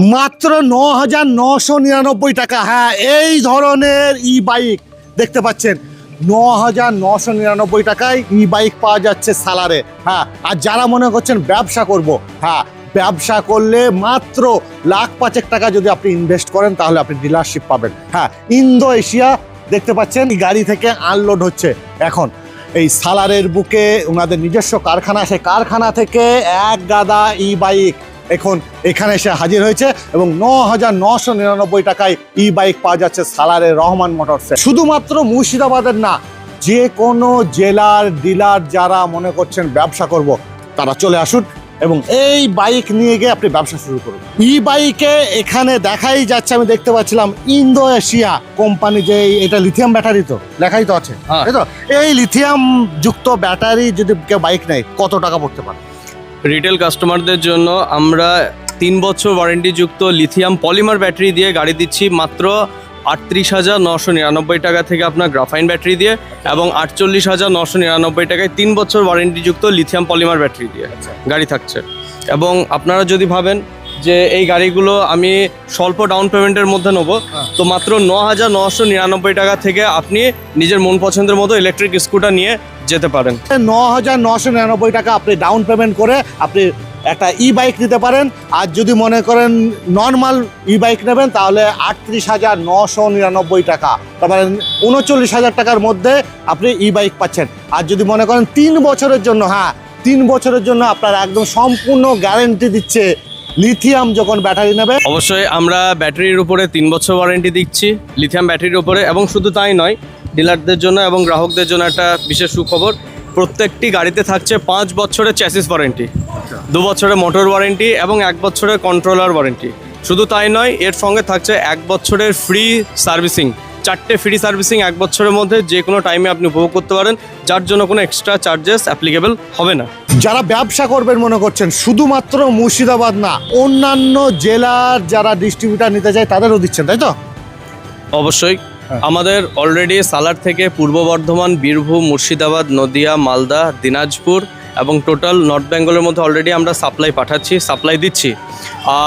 মাত্র ন হাজার নশো নিরানব্বই টাকা। হ্যাঁ এই ধরনের ই বাইক দেখতে পাচ্ছেন। ন হাজার নশো নিরানব্বই টাকায় ই বাইক পাওয়া যাচ্ছে সালারে। হ্যাঁ আর যারা মনে করছেন ব্যবসা করব হ্যাঁ ব্যবসা করলে মাত্র লাখ পাঁচেক টাকা যদি আপনি ইনভেস্ট করেন, তাহলে আপনি ডিলারশিপ পাবেন। হ্যাঁ ইন্দো এশিয়া দেখতে পাচ্ছেন গাড়ি থেকে আনলোড হচ্ছে। এখন, এই সালারের বুকে ওনাদের নিজস্ব কারখানা, সেই কারখানা থেকে এক গাদা ই বাইক এখন এখানে এসে হাজির হয়েছে এবং ন হাজার নশো নিরানব্বই টাকায় ই বাইক পাওয়া যাচ্ছে সালারের রহমান মোটরসে শুধুমাত্র মুর্শিদাবাদের না যে কোনো জেলার ডিলার যারা মনে করছেন ব্যবসা করব তারা চলে আসুন এবং এই বাইক নিয়ে গিয়ে আপনি ব্যবসা শুরু করুন। ই বাইকে এখানে দেখাই যাচ্ছে আমি দেখতে পাচ্ছিলাম ইন্দো এশিয়া কোম্পানি যে এটা লিথিয়াম ব্যাটারি তো? লেখাই তো আছে। হ্যাঁ। তাই তো? এই লিথিয়াম যুক্ত ব্যাটারি যদি কেউ বাইক নেয় কত টাকা পড়তে পারে? রিটেল কাস্টমারদের জন্য আমরা তিন বছর ওয়ারেন্টিযুক্ত লিথিয়াম পলিমার ব্যাটারি দিয়ে গাড়ি দিচ্ছি মাত্র আটত্রিশ হাজার নশো নিরানব্বই টাকা থেকে আপনার গ্রাফাইন ব্যাটারি দিয়ে এবং আটচল্লিশ হাজার নশো নিরানব্বই টাকায় তিন বছর ওয়ারেন্টিযুক্ত লিথিয়াম পলিমার ব্যাটারি দিয়ে গাড়ি থাকছে। এবং আপনারা যদি ভাবেন যে এই গাড়িগুলো আমি স্বল্প ডাউন পেমেন্টের মধ্যে নেব। হ্যাঁ। তো মাত্র ন হাজার নশো নিরানব্বই টাকা থেকে আপনি নিজের মন পছন্দের মতো ইলেকট্রিক স্কুটার নিয়ে যেতে পারেন। ন হাজার নশো নিরানব্বই টাকা আপনি ডাউন পেমেন্ট করে আপনি একটা ই বাইক নিতে পারেন। আর যদি মনে করেন নর্মাল ই বাইক নেবেন তাহলে আটত্রিশ হাজার নশো নিরানব্বই টাকা তারপরে উনচল্লিশ হাজার টাকার মধ্যে আপনি ই বাইক পাচ্ছেন। আর যদি মনে করেন তিন বছরের জন্য হ্যাঁ তিন বছরের জন্য আপনার একদম সম্পূর্ণ গ্যারেন্টি দিচ্ছে লিথিয়াম যখন ব্যাটারি নেবে অবশ্যই আমরা ব্যাটারির উপরে তিন বছর ওয়ারেন্টি দিচ্ছি লিথিয়াম ব্যাটারির উপরে এবং শুধু তাই নয় ডিলারদের জন্য এবং গ্রাহকদের জন্য একটা বিশেষ সুখবর প্রত্যেকটি গাড়িতে থাকছে পাঁচ বছরের চ্যাসিস ওয়ারেন্টি দু বছরের মোটর ওয়ারেন্টি এবং এক বছরের কন্ট্রোলার ওয়ারেন্টি শুধু তাই নয় এর সঙ্গে থাকছে এক বছরের ফ্রি সার্ভিসিং চারটে ফ্রি সার্ভিসিং এক বছরের মধ্যে যে কোনো টাইমে আপনি উপভোগ করতে পারেন যার জন্য কোনো এক্সট্রা চার্জেস অ্যাপ্লিকেবল হবে না। যারা ব্যবসা করবেন মনে করছেন শুধুমাত্র মুর্শিদাবাদ না অন্যান্য জেলার যারা ডিস্ট্রিবিউটার নিতে চায় তাদেরও দিচ্ছেন তাই তো? অবশ্যই। হ্যাঁ। আমাদের অলরেডি সালার থেকে পূর্ব বর্ধমান বীরভূম মুর্শিদাবাদ নদিয়া মালদা দিনাজপুর এবং টোটাল নর্থ বেঙ্গলের মধ্যে অলরেডি আমরা সাপ্লাই পাঠাচ্ছি সাপ্লাই দিচ্ছি।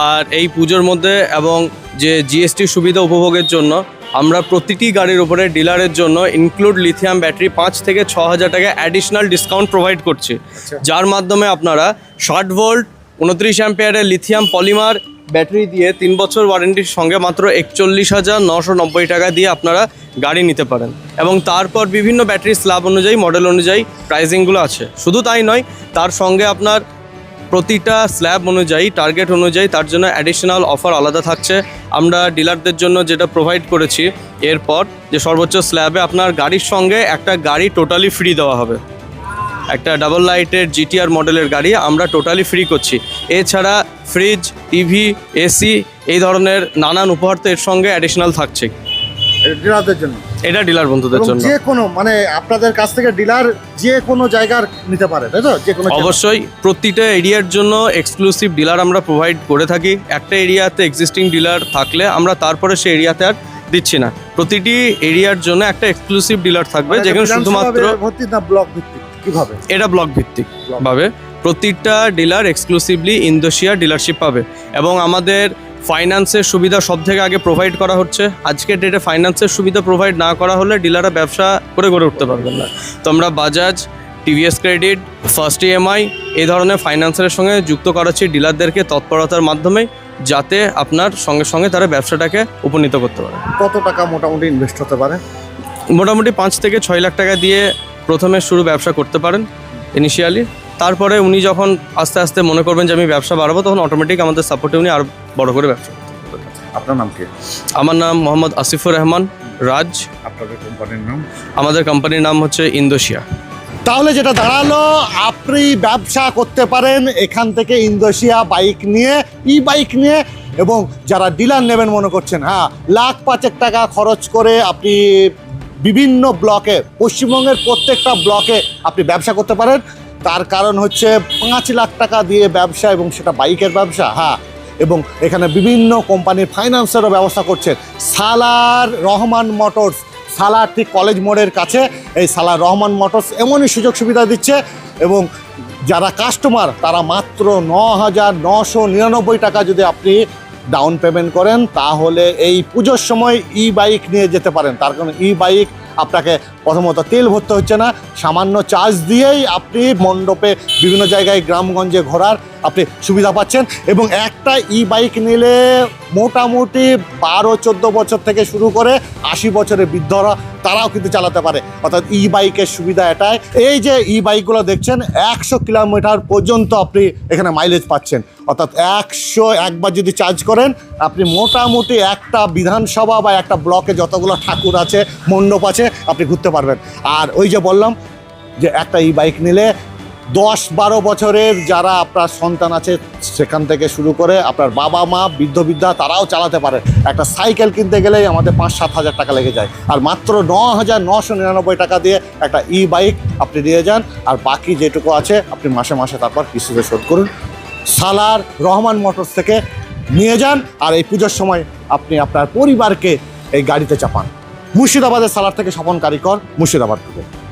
আর এই পুজোর মধ্যে এবং যে জিএসটি সুবিধা উপভোগের জন্য আমরা প্রতিটি গাড়ির উপরে ডিলারের জন্য ইনক্লুড লিথিয়াম ব্যাটারি পাঁচ থেকে ছ হাজার টাকা অ্যাডিশনাল ডিসকাউন্ট প্রোভাইড করছি। যার মাধ্যমে আপনারা ষাট ভোল্ট উনত্রিশ অ্যাম্পিয়ারের লিথিয়াম পলিমার ব্যাটারি দিয়ে তিন বছর ওয়ারেন্টির সঙ্গে মাত্র একচল্লিশ হাজার নশো নব্বই টাকা দিয়ে আপনারা গাড়ি নিতে পারেন। এবং তারপর বিভিন্ন ব্যাটারি স্ল্যাব অনুযায়ী মডেল অনুযায়ী প্রাইজিংগুলো আছে। শুধু তাই নয় তার সঙ্গে আপনার প্রতিটা স্ল্যাব অনুযায়ী টার্গেট অনুযায়ী তার জন্য অ্যাডিশনাল অফার আলাদা থাকছে। আমরা ডিলারদের জন্য যেটা প্রোভাইড করেছি, এরপর যে সর্বোচ্চ স্ল্যাবে আপনার গাড়ির সঙ্গে একটা গাড়ি টোটালি ফ্রি দেওয়া হবে। একটা ডাবল লাইটের জিটিআর মডেলের গাড়ি আমরা টোটালি ফ্রি করছি। এছাড়া ফ্রিজ টিভি এসি এই ধরনের নানান উপহার তো এর সঙ্গে অ্যাডিশনাল থাকছে। ডিলারদের জন্য? এটা ডিলার বন্ধুদের জন্য। যে কোনো মানে আপনাদের কাছ থেকে ডিলার যে কোনো জায়গার নিতে পারে তাই তো? যে কোনো অবশ্যই প্রতিটা এরিয়ার জন্য এক্সক্লুসিভ ডিলার আমরা প্রোভাইড করে থাকি। একটা এরিয়াতে এক্সিস্টিং ডিলার থাকলে আমরা তারপরে সেই এরিয়াতে আর দিচ্ছি না। প্রতিটি এরিয়ার জন্য একটা এক্সক্লুসিভ ডিলার থাকবে মানে যেখানে শুধুমাত্র ব্লক ভিত্তিক? কীভাবে? এটা ব্লক ভিত্তিক ভাবে। প্রতিটা ডিলার এক্সক্লুসিভলি ইন্দোশিয়া ডিলারশিপ পাবে। এবং আমাদের ফাইন্যান্সের সুবিধা সব থেকে আগে প্রোভাইড করা হচ্ছে। আজকের ডেটে ফাইন্যান্সের সুবিধা প্রোভাইড না করা হলে ডিলাররা ব্যবসা করে গড়ে উঠতে পারবেন না। তো আমরা Bajaj TVS credit first EMI এই ধরনের ফাইন্যান্সের সঙ্গে যুক্ত করাচ্ছি ডিলারদেরকে তৎপরতার মাধ্যমে যাতে আপনার সঙ্গে সঙ্গে তারা ব্যবসাটাকে উপনীত করতে পারে। কত টাকা মোটামুটি ইনভেস্ট হতে পারে? মোটামুটি পাঁচ থেকে ছয় লাখ টাকা দিয়ে প্রথমে শুরু ব্যবসা করতে পারেন ইনিশিয়ালি তারপরে উনি যখন আস্তে আস্তে মনে করবেন যে আমি ব্যবসা বাড়াবো তখন অটোমেটিক আমাদের সাপোর্টে উনি আর বড় করে ব্যবসা আপনার নাম কি? আমার নাম মোহাম্মদ আসিফুর রহমান রাজ। আপনাদের কোম্পানির নাম? আমাদের কোম্পানির নাম হচ্ছে ইন্দোশিয়া। তাহলে যেটা দাঁড়াল আপনি ব্যবসা করতে পারেন এখান থেকে ইন্দোশিয়া বাইক নিয়ে ই বাইক নিয়ে এবং যারা ডিলার নেবেন মনে করছেন হ্যাঁ লাখ পাঁচেক টাকা খরচ করে আপনি বিভিন্ন ব্লকে পশ্চিমবঙ্গের প্রত্যেকটা ব্লকে আপনি ব্যবসা করতে পারেন। তার কারণ হচ্ছে পাঁচ লাখ টাকা দিয়ে ব্যবসা এবং সেটা বাইকের ব্যবসা হ্যাঁ এবং এখানে বিভিন্ন কোম্পানির ফাইন্যান্সেরও ব্যবস্থা করছেন। সালার রহমান মোটরস সালার ঠিক কলেজ মোড়ের কাছে এই সালার রহমান মোটরস এমনই সুযোগ সুবিধা দিচ্ছে এবং যারা কাস্টমার তারা মাত্র ন হাজার নশো নিরানব্বই টাকা যদি আপনি ডাউন পেমেন্ট করেন, তাহলে এই পুজোর সময় ই বাইক নিয়ে যেতে পারেন। তার কারণ ই বাইক আপনাকে প্রথমত তেল ভরতে হচ্ছে না, সামান্য চার্জ দিয়েই আপনি মণ্ডপে বিভিন্ন জায়গায় গ্রামগঞ্জে ঘোরার আপনি সুবিধা পাচ্ছেন এবং একটা ই বাইক নিলে মোটামুটি বারো, চোদ্দ বছর থেকে শুরু করে আশি বছরের বৃদ্ধরা তারাও কিন্তু চালাতে পারে। অর্থাৎ ই বাইকের সুবিধা এটাই। এই যে ই বাইকগুলো দেখছেন, একশো কিলোমিটার পর্যন্ত আপনি এখানে মাইলেজ পাচ্ছেন। অর্থাৎ একশো একবার যদি চার্জ করেন, আপনি মোটামুটি একটা বিধানসভা বা একটা ব্লকে যতগুলো ঠাকুর আছে, মণ্ডপ আছে, আপনি ঘুরতে পারবেন। আর ওই যে বললাম যে একটা ই বাইক নিলে দশ বারো বছরের যারা আপনার সন্তান আছে, সেখান থেকে শুরু করে আপনার বাবা মা, বৃদ্ধ বৃদ্ধা, তারাও চালাতে পারে। একটা সাইকেল কিনতে গেলেই আমাদের পাঁচ সাত হাজার টাকা লেগে যায়। আর মাত্র ন হাজার নশো নিরানব্বই টাকা দিয়ে একটা ই বাইক আপনি দিয়ে যান, আর বাকি যেটুকু আছে, আপনি মাসে মাসে তারপর কিস্তিতে শোধ করুন। সালার রহমান মোটরস থেকে নিয়ে যান আর এই পুজোর সময় আপনি আপনার পরিবারকে এই গাড়িতে চাপান। মুর্শিদাবাদের সালার থেকে স্বপন কারিকর, মুর্শিদাবাদ থেকে।